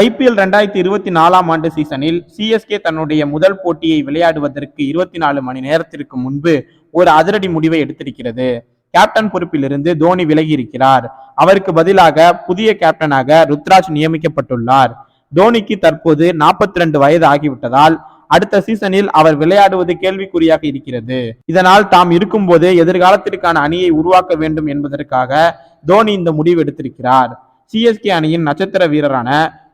IPL ரெண்டாயிரத்தி இருபத்தி நாலாம் ஆண்டு சீசனில் சிஎஸ்கே தன்னுடைய முதல் போட்டியை விளையாடுவதற்கு இருபத்தி நாலு மணி நேரத்திற்கு முன்பு ஒரு அதிரடி முடிவை எடுத்திருக்கிறது. கேப்டன் பொறுப்பிலிருந்து தோனி விலகி இருக்கிறார் அவருக்கு பதிலாக புதிய கேப்டனாக ருத்ராஜ் நியமிக்கப்பட்டுள்ளார். தோனிக்கு தற்போது 42 ரெண்டு வயது ஆகிவிட்டதால் அடுத்த சீசனில் அவர் விளையாடுவது கேள்விக்குறியாக இருக்கிறது. இதனால் தாம் இருக்கும்போது எதிர்காலத்திற்கான அணியை உருவாக்க வேண்டும் என்பதற்காக தோனி இந்த முடிவு எடுத்திருக்கிறார். சிஎஸ்கே அணியின் நட்சத்திர வீரரான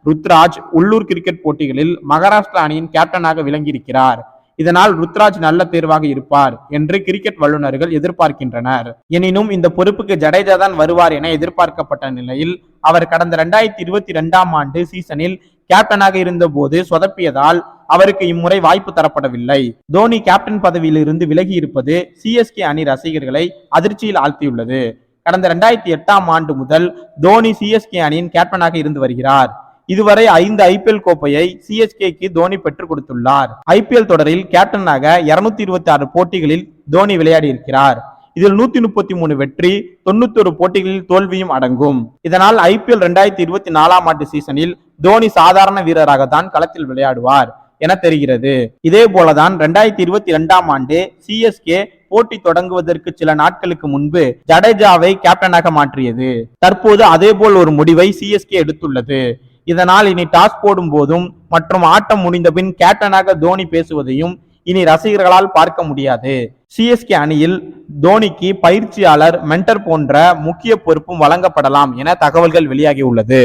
ருத்ராஜ் உள்ளூர் கிரிக்கெட் போட்டிகளில் மகாராஷ்டிரா அணியின் கேப்டனாக விளங்கியிருக்கிறார். இதனால் ருத்ராஜ் நல்ல தேர்வாக இருப்பார் என்று கிரிக்கெட் வல்லுநர்கள் எதிர்பார்க்கின்றனர். எனினும் இந்த பொறுப்புக்கு ஜடேஜா தான் வருவார் என எதிர்பார்க்கப்பட்ட நிலையில் அவர் கடந்த இரண்டாயிரத்தி இருபத்தி ரெண்டாம் ஆண்டு சீசனில் கேப்டனாக இருந்தபோது சொதப்பியதால் அவருக்கு இம்முறை வாய்ப்பு தரப்படவில்லை. தோனி கேப்டன் பதவியிலிருந்து விலகி இருப்பது சிஎஸ்கே அணி ரசிகர்களை அதிர்ச்சியில் ஆழ்த்தியுள்ளது. கடந்த இரண்டாயிரத்தி எட்டாம் ஆண்டு முதல் தோனி சிஎஸ்கே அணியின் கேப்டனாக இருந்து வருகிறார். இதுவரை ஐந்து ஐபிஎல் கோப்பையை சிஎஸ்கேக்கு தோனி பெற்றுக் கொடுத்துள்ளார். ஐபிஎல் தொடரில் கேப்டனாக இருநூத்தி இருபத்தி ஆறு போட்டிகளில் தோனி விளையாடி இருக்கிறார் இதில் நூத்தி முப்பத்தி மூணு வெற்றி தொண்ணூத்தொரு போட்டிகளில் தோல்வியும் அடங்கும். இதனால் ஐபிஎல் ரெண்டாயிரத்தி இருபத்தி நாலாம் ஆண்டு சீசனில் தோனி சாதாரண வீரராக தான் களத்தில் விளையாடுவார் என தெரிகிறது. இதே போலதான் ரெண்டாயிரத்தி இருபத்தி இரண்டாம் ஆண்டு சிஎஸ்கே போட்டி தொடங்குவதற்கு சில நாட்களுக்கு முன்பு ஜடேஜாவை கேப்டனாக மாற்றியது. தற்போது அதே போல் ஒரு முடிவை சிஎஸ்கே எடுத்துள்ளது. இதனால் இனி டாஸ் போடும் போதும் மற்றும் ஆட்டம் முடிந்தபின் கேப்டனாக தோனி பேசுவதையும் இனி ரசிகர்களால் பார்க்க முடியாது. சிஎஸ்கே அணியில் தோனிக்கு பயிற்சியாளர் மென்டர் போன்ற முக்கிய பொறுப்பும் வழங்கப்படலாம் என தகவல்கள் வெளியாகியுள்ளது